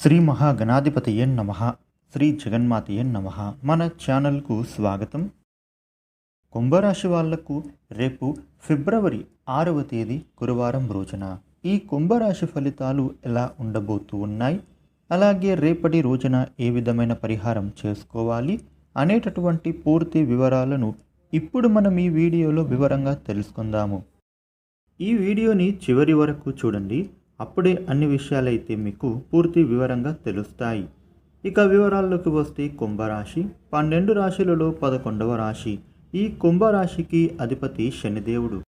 శ్రీ మహాగణాధిపతయే నమ శ్రీ జగన్మాతయే నమ. మన ఛానల్కు స్వాగతం. కుంభరాశి వాళ్ళకు రేపు ఫిబ్రవరి ఆరవ తేదీ గురువారం రోజున ఈ కుంభరాశి ఫలితాలు ఎలా ఉండబోతూ ఉన్నాయి? అలాగే రేపటి రోజున ఏ విధమైన పరిహారం చేసుకోవాలి? అనేటటువంటి పూర్తి వివరాలను ఇప్పుడు మనం ఈ వీడియోలో వివరంగా తెలుసుకుందాము. ఈ వీడియోని చివరి వరకు చూడండి. అప్పుడే అన్ని విషయాలైతే మీకు పూర్తి వివరంగా తెలుస్తాయి. ఇక వివరాల్లోకి వస్తే కుంభరాశి. పన్నెండు రాశులలో పదకొండవ రాశి. ఈ కుంభరాశికి అధిపతి శనిదేవుడు.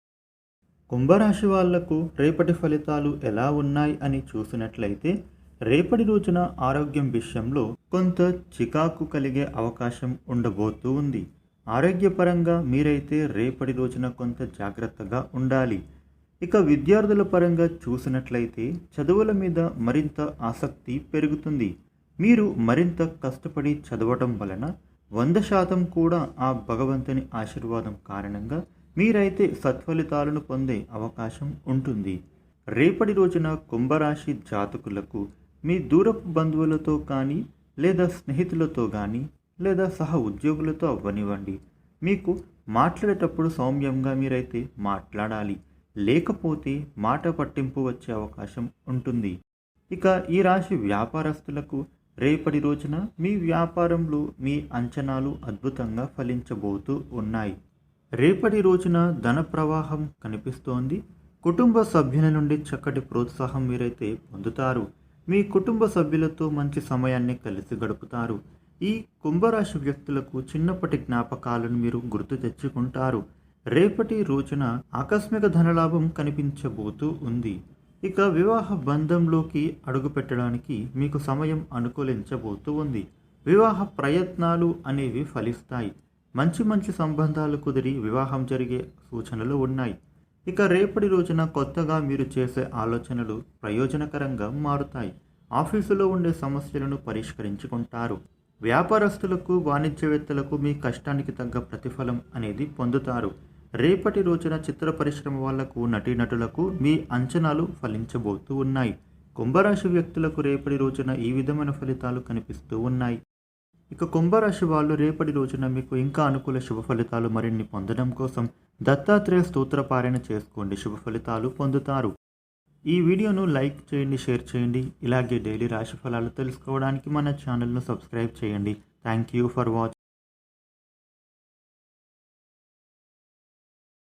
కుంభరాశి వాళ్ళకు రేపటి ఫలితాలు ఎలా ఉన్నాయి అని చూసినట్లయితే రేపటి రోజున ఆరోగ్యం విషయంలో కొంత చికాకు కలిగే అవకాశం ఉండబోతూ ఉంది. ఆరోగ్యపరంగా మీరైతే రేపటి రోజున కొంత జాగ్రత్తగా ఉండాలి. ఇక విద్యార్థుల పరంగా చూసినట్లయితే చదువుల మీద మరింత ఆసక్తి పెరుగుతుంది. మీరు మరింత కష్టపడి చదవటం వలన వంద శాతం కూడా ఆ భగవంతుని ఆశీర్వాదం కారణంగా మీరైతే సత్ఫలితాలను పొందే అవకాశం ఉంటుంది. రేపటి రోజున కుంభరాశి జాతకులకు మీ దూరపు బంధువులతో కానీ లేదా స్నేహితులతో కానీ లేదా సహ ఉద్యోగులతో అవ్వనివ్వండి. మీకు మాట్లాడేటప్పుడు సౌమ్యంగా మీరైతే మాట్లాడాలి. లేకపోతే మాట పట్టింపు వచ్చే అవకాశం ఉంటుంది. ఇక ఈ రాశి వ్యాపారస్తులకు రేపటి రోజున మీ వ్యాపారంలో మీ అంచనాలు అద్భుతంగా ఫలించబోతూ ఉన్నాయి. రేపటి రోజున ధన ప్రవాహం కనిపిస్తోంది. కుటుంబ సభ్యుల నుండి చక్కటి ప్రోత్సాహం మీరైతే పొందుతారు. మీ కుటుంబ సభ్యులతో మంచి సమయాన్ని కలిసి గడుపుతారు. ఈ కుంభరాశి వ్యక్తులకు చిన్నప్పటి జ్ఞాపకాలను మీరు గుర్తు తెచ్చుకుంటారు. రేపటి రోజున ఆకస్మిక ధనలాభం కనిపించబోతూ ఉంది. ఇక వివాహ బంధంలోకి అడుగుపెట్టడానికి మీకు సమయం అనుకూలించబోతూ ఉంది. వివాహ ప్రయత్నాలు అనేవి ఫలిస్తాయి. మంచి మంచి సంబంధాలు కుదిరి వివాహం జరిగే సూచనలు ఉన్నాయి. ఇక రేపటి రోజున కొత్తగా మీరు చేసే ఆలోచనలు ప్రయోజనకరంగా మారుతాయి. ఆఫీసులో ఉండే సమస్యలను పరిష్కరించుకుంటారు. వ్యాపారస్తులకు వాణిజ్యవేత్తలకు మీ కష్టానికి తగ్గ ప్రతిఫలం అనేది పొందుతారు. రేపటి రోజున చిత్ర పరిశ్రమ వాళ్ళకు నటీనటులకు మీ అంచనాలు ఫలించబోతూ ఉన్నాయి. కుంభరాశి వ్యక్తులకు రేపటి రోజున ఈ విధమైన ఫలితాలు కనిపిస్తూ ఉన్నాయి. ఇక కుంభరాశి వాళ్ళు రేపటి రోజున మీకు ఇంకా అనుకూల శుభ ఫలితాలు మరిన్ని పొందడం కోసం దత్తాత్రేయ స్తోత్రపారాయణ చేసుకోండి. శుభ ఫలితాలు పొందుతారు. ఈ వీడియోను లైక్ చేయండి షేర్ చేయండి. ఇలాగే డైలీ రాశి ఫలాలు తెలుసుకోవడానికి మన ఛానల్ను సబ్స్క్రైబ్ చేయండి. Thank you for watching